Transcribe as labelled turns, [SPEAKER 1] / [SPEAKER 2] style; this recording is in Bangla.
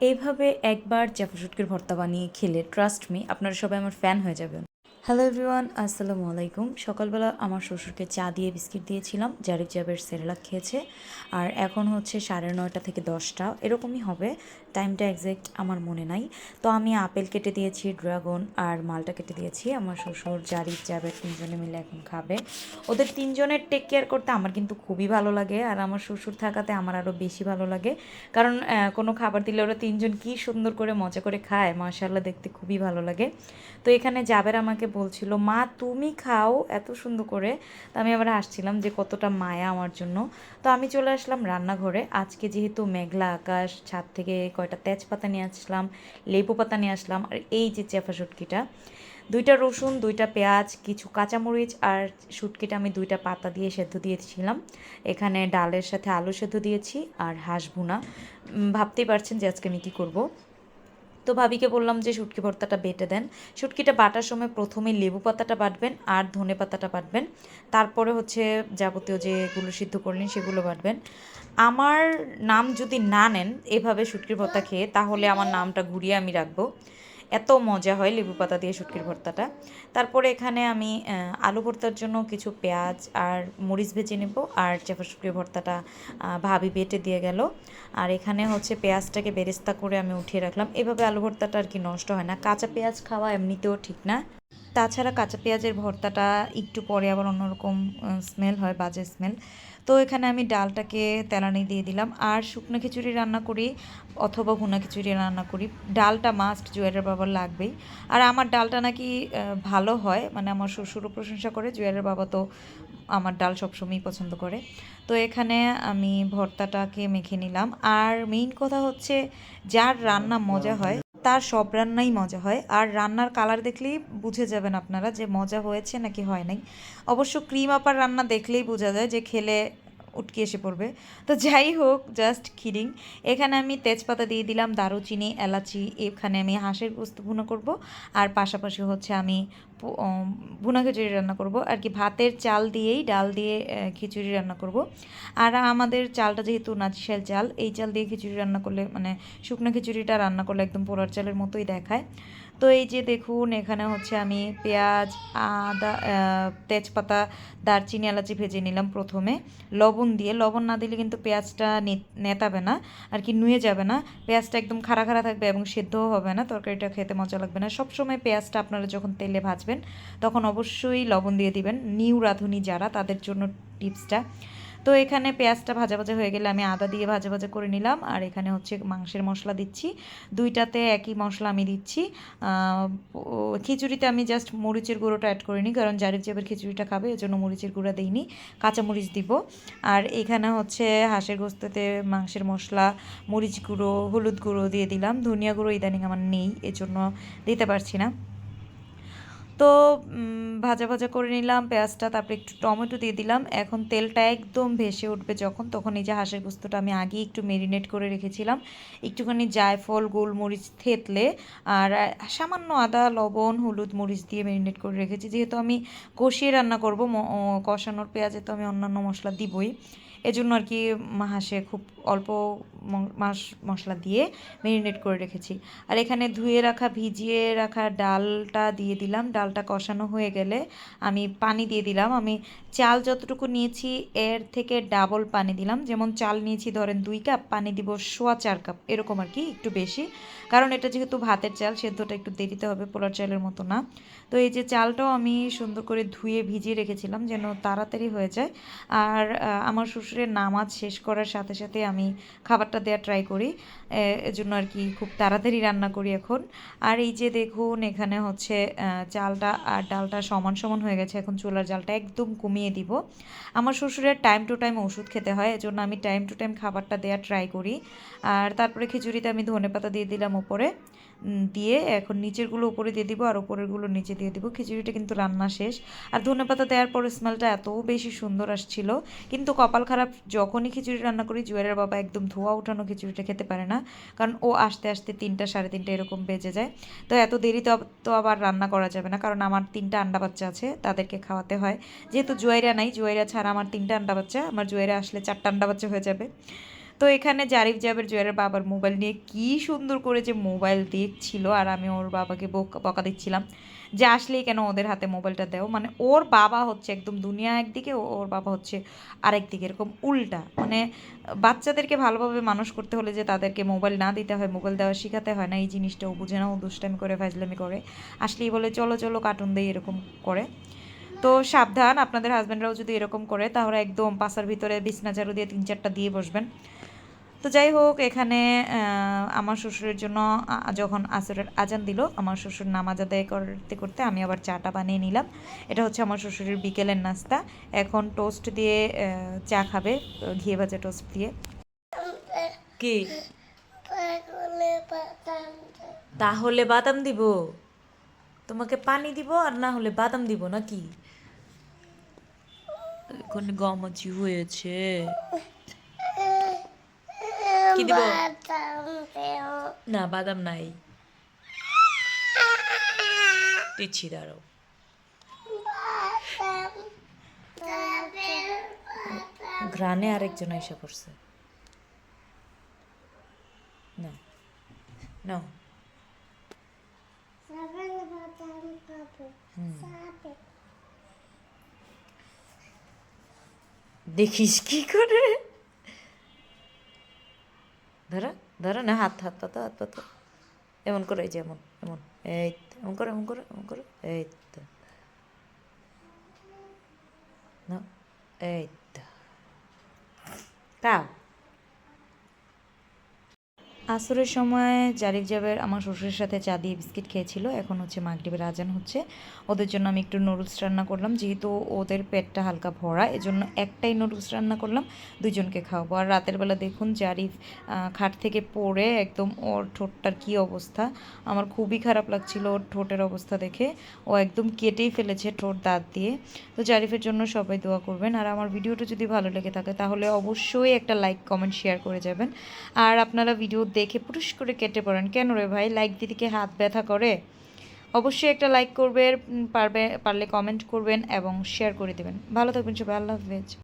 [SPEAKER 1] এইভাবে একবার চ্যাপা ভর্তা বানিয়ে খেলে ট্রাস্ট মি আপনারা সবাই আমার ফ্যান হয়ে যাবেন। হ্যালো এভরিওয়ান আসসালামু আলাইকুম। সকালবেলা আমার শ্বশুরকে চা দিয়ে বিস্কিট দিয়েছিলাম জারিক জাবের সেরেলাক খেয়েছে। আর এখন হচ্ছে সাড়ে নয়টা থেকে দশটা, এরকমই হবে। টাইমটা একজ্যাক্ট আমার মনে নাই। তো আমি আপেল কেটে দিয়েছি, ড্রাগন আর মালটা কেটে দিয়েছি। আমার শ্বশুর জারিক জাবের তিনজনে মিলে এখন খাবে। ওদের তিনজনের টেক কেয়ার করতে আমার কিন্তু খুবই ভালো লাগে। আর আমার শ্বশুর থাকাতে আমার আরও বেশি ভালো লাগে। কারণ কোনো খাবার দিলে ওরা তিনজন কি সুন্দর করে মজা করে খায় মাশাল্লাহ দেখতে খুবই ভালো লাগে। তো এখানে জাবের আমাকে বলছিল, মা, তুমি খাও। এত সুন্দর করে। তো আমি আবার হাসছিলাম যে, কতটা মায়া আমার জন্য। তো আমি চলে আসলাম রান্নাঘরে। আজকে যেহেতু মেঘলা আকাশ, ছাদ থেকে কয়টা তেজপাতা নিয়ে আসলাম, লেবু পাতা নিয়ে আসলাম, আর এই যে চেফা শুটকিটা। দুইটা রসুন, দুইটা পেঁয়াজ, কিছু কাঁচামরিচ, আর শুটকিটা আমি দুইটা পাতা দিয়ে সেদ্ধ দিয়েছিলাম। এখানে ডালের সাথে আলু সেদ্ধ দিয়েছি আর হাঁস ভাবতেই পারছেন যে আজকে আমি কী করব। তো ভাবিকে বললাম যে শুটকি ভর্তাটা বেটে দেন। শুটকিটা বাটার সময় প্রথমে লেবু পাতাটা বাটবেন আর ধনে পাতাটা বাটবেন। তারপরে হচ্ছে যাবতীয় যেগুলো সিদ্ধ করলেন সেগুলো বাটবেন। আমার নাম যদি না নেন এভাবে শুটকির ভর্তা খেয়ে, তাহলে আমার নামটা ঘুরিয়ে আমি রাখব। এত মজা হয় লেবু পাতা দিয়ে শুটকির ভর্তাটা। তারপরে এখানে আমি আলু ভর্তার জন্য কিছু পেঁয়াজ আর মরিচ ভেজে নেব আর চেপা শুটকির ভর্তাটা ভাবি বেটে দিয়ে গেল। আর এখানে হচ্ছে পেঁয়াজটাকে বেরেস্তা করে আমি উঠিয়ে রাখলাম। এভাবে আলু ভর্তাটা আর কি নষ্ট হয় না। কাঁচা পেঁয়াজ খাওয়া এমনিতেও ঠিক না। তাছাড়া কাঁচা পেঁয়াজের ভর্তাটা একটু পরে আবার অন্যরকম স্মেল হয়, বাজে স্মেল তো এখানে আমি ডালটাকে তেলানি দিয়ে দিলাম। আর শুকনো খিচুড়ি রান্না করি অথবা ভুনা খিচুড়ি রান্না করি। ডালটা মাস্ট জুয়েলের বাবার লাগবেই। আর আমার ডালটা নাকি ভালো হয় মানে আমার শ্বশুরও প্রশংসা করে জুয়েলের বাবা তো আমার ডাল সবসময়ই পছন্দ করে। তো এখানে আমি ভর্তাটাকে মেখে নিলাম। আর মেইন কথা হচ্ছে, যার রান্না মজা হয় তার সব রান্নাই মজা হয়। আর রান্নার কালার দেখলেই বুঝে যাবেন আপনারা যে মজা হয়েছে নাকি হয় নাই। অবশ্য ক্রিম আপার রান্না দেখলেই বোঝা যায় যে খেলে উটকি এসে পড়বে। তো যাই হোক জাস্ট খিরিং এখানে আমি তেজপাতা দিয়ে দিলাম, দারুচিনি, এলাচি, এখানে আমি হাঁসের গোস্ত ভুনা করব, আর পাশাপাশি হচ্ছে আমি ভুনা খিচুড়ি রান্না করব, আর কি ভাতের চাল দিয়েই ডাল দিয়ে খিচুড়ি রান্না করব। আর আমাদের চালটা যেহেতু নাচিশাল চাল, এই চাল দিয়ে খিচুড়ি রান্না করলে মানে শুকনো খিচুড়িটা রান্না করলে একদম পোলার চালের মতোই দেখায়। তো এই যে দেখুন, এখানে হচ্ছে আমি পেঁয়াজ, আদা তেজপাতা, দারচিনি, এলাচি ভেজে নিলাম প্রথমে। লবণ দিয়ে, লবণ না দিলে কিন্তু পেঁয়াজটা নেতাবে না, আর কি নুয়ে যাবে না। পেঁয়াজটা একদম খাড়া খাড়া থাকবে এবং সেদ্ধও হবে না, তরকারিটা খেতে মজা লাগবে না। সবসময় পেঁয়াজটা আপনারা যখন তেলে ভাজবেন, তখন অবশ্যই লবণ দিয়ে দিবেন। নিউ রাঁধুনি যারা, তাদের জন্য টিপসটা। তো এখানে পেঁয়াজটা ভাজা ভাজা হয়ে গেলে আমি আদা দিয়ে ভাজা ভাজা করে নিলাম। আর এখানে হচ্ছে মাংসের মশলা দিচ্ছি। দুইটাতে একই মশলা আমি দিচ্ছি। খিচুড়িতে আমি জাস্ট মরিচের গুঁড়োটা অ্যাড করিনি কারণ জারিক জাবের খিচুড়িটা খাবে, এজন্য মরিচের গুঁড়া দিইনি। কাঁচামরিচ দিব। আর এখানে হচ্ছে হাঁসের গোস্ততে মাংসের মশলা, মরিচ গুঁড়ো, হলুদ গুঁড়ো দিয়ে দিলাম। ধনিয়া গুঁড়ো ইদানিং আমার নেই, এজন্য দিতে পারছি না। তো ভাজা ভাজা করে নিলাম, পেঁয়াজটা, তারপরে একটু টমেটো দিয়ে দিলাম। এখন তেলটা একদম ভেসে উঠবে যখন, তখন এই যে হাঁসের গোস্তটা আমি আগে একটু মেরিনেট করে রেখেছিলাম। একটুখানি জায়ফল, গোলমরিচ থেতলে, আর সামান্য আদা, লবণ, হলুদ মরিচ দিয়ে মেরিনেট করে রেখেছি। যেহেতু আমি কষিয়ে রান্না করব কষানোর পেঁয়াজে তো আমি অন্যান্য মশলা দিবই। এজন্য আর কি হাঁসে খুব অল্প মাস মশলা দিয়ে মেরিনেট করে রেখেছি। আর এখানে ধুয়ে রাখা, ভিজিয়ে রাখা ডালটা দিয়ে দিলাম। ডালটা কষানো হয়ে গেলে আমি পানি দিয়ে দিলাম। আমি চাল যতটুকু নিয়েছি, এর থেকে ডাবল পানি দিলাম। যেমন চাল নিয়েছি, ধরেন দুই কাপ, পানি দিব সোয়া চার কাপ, এরকম আর কি, একটু বেশি। কারণ এটা যেহেতু ভাতের চাল, সেদ্ধটা একটু দেরিতে হবে, পোলার চালের মতো না। তো এই যে চালটাও আমি সুন্দর করে ধুয়ে ভিজিয়ে রেখেছিলাম, যেন তাড়াতাড়ি হয়ে যায়। আর আমার শ্বশুরের নামাজ শেষ করার সাথে সাথে আমি খাবারটা দেওয়ার ট্রাই করি। এজন্য আর কি খুব তাড়াতাড়ি রান্না করি এখন। আর এই যে দেখুন এখানে হচ্ছে চালটা আর ডালটা সমান সমান হয়ে গেছে। এখন চুলার জালটা একদম কমিয়ে দিব। আমার শ্বশুরের টাইম টু টাইম ওষুধ খেতে হয় এজন্য আমি টাইম টু টাইম খাবারটা দেওয়া ট্রাই করি। আর তারপরে খিচুড়িতে আমি ধনেপাতা দিয়ে দিলাম উম, দিয়ে এখন নিচেরগুলো উপরে দিয়ে দিব আর উপরেরগুলো নিচে দিয়ে দিব। খিচুড়িটা কিন্তু রান্না শেষ। আর ধনেপাতা দেওয়ার পরে স্মেলটা এত বেশি সুন্দর আসছিল। কিন্তু কপাল খারাপ, যখনই খিচুড়ি রান্না করি জুয়েলের বাবা একদম ধোয়া উঠানো খিচুড়িটা খেতে পারে না। কারণ ও আসতে আসতে তিনটা সাড়ে তিনটা এরকম বেজে যায়। তো এত দেরি তো তো আবার রান্না করা যাবে না। কারণ আমার তিনটা আন্ডা বাচ্চা আছে, তাদেরকে খাওয়াতে হয়। যেহেতু জুয়াইরা নাই, জুয়াইরা ছাড়া আমার তিনটা আন্ডা বাচ্চা। আমার জুয়াইরা আসলে চারটা আন্ডা বাচ্চা হয়ে যাবে। তো এখানে জারিফ জাবের জয়ের বাবার মোবাইল নিয়ে কি সুন্দর করে যে মোবাইল দেখছিল, আর আমি ওর বাবাকে বকা দিচ্ছিলাম যে আসলেই কেন ওদের হাতে মোবাইলটা দেও। মানে ওর বাবা হচ্ছে একদম দুনিয়া একদিকে ওর বাবা হচ্ছে আরেক দিকে, এরকম উল্টা। মানে বাচ্চাদেরকে ভালোভাবে মানুষ করতে হলে যে তাদেরকে মোবাইল না দিতে হয়, মোবাইল দেওয়া শেখাতে হয় না, এই জিনিসটা ও বুঝে না, ও দুষ্টামি করে, ফাজলামি করে। আসলেই বলে, চলো চলো কার্টুন দেই, এরকম করে। তো সাবধান, আপনাদের হাজব্যান্ডরাও যদি এরকম করে, তাহলে একদম পাশার ভিতরে বিছনা ঝাড়ু দিয়ে তিন চারটা দিয়ে বসবেন। তো যাই হোক এখানে আমার শ্বশুরের জন্য যখন আসরের আজান দিল আমার শ্বশুর নামাজ আদায় করতে করতে আমি আবার চাটা বানিয়ে নিলাম। এটা হচ্ছে আমার শ্বশুরের বিকেলের নাস্তা। এখন টোস্ট দিয়ে চা খাবে ঘিয়ে ভাজা টোস্ট দিয়ে। কি? তাহলে বাদাম দিব। তোমাকে পানি দিব আর না হলে বাদাম দিব নাকি? এখন গমাচি হয়েছে। কি দিব? না, বাদাম নাই। দিচ্ছি গ্রানে আরেকজন এসে পড়ছে। না। না দেখিস কি করে? ধরা ধরা না হাত হাত পাতা হাত পাতা এমন করে এই যে এমন এমন এই তো, এমন করে এমন করে এমন করে এই তো না এই তো তাও আসরের সময় জারিফ জাবের আমার শ্বশুরের সাথে চা দিয়ে বিস্কিট খেয়েছিল। এখন হচ্ছে মাগরিবের আজান হচ্ছে। ওদের জন্য আমি একটু নুডলস রান্না করলাম। যেহেতু ওদের পেটটা হালকা ভরা, এজন্য একটাই নুডলস রান্না করলাম। দুজনকে খাওয়াবো। আর রাতের বেলা দেখুন জারিফ খাট থেকে পড়ে একদম ওর ঠোঁটটার কী অবস্থা। আমার খুবই খারাপ লাগছিল ওর ঠোঁটের অবস্থা দেখে। ও একদম কেটেই ফেলেছে ঠোঁট দাঁত দিয়ে। তো জারিফের জন্য সবাই দোয়া করবেন। আর আমার ভিডিওটা যদি ভালো লেগে থাকে, তাহলে অবশ্যই একটা লাইক, কমেন্ট, শেয়ার করে যাবেন। আর আপনারা ভিডিও দেখে পুরুষ করে কেটে পড়েন। কেন রে ভাই? লাইক দিদিকে হাত ব্যথা করে? অবশ্যই একটা লাইক করবে পারবে, পারলে কমেন্ট করবেন এবং শেয়ার করে দেবেন। ভালো থাকবেন সবাই, আল্লাহ হাফেজ।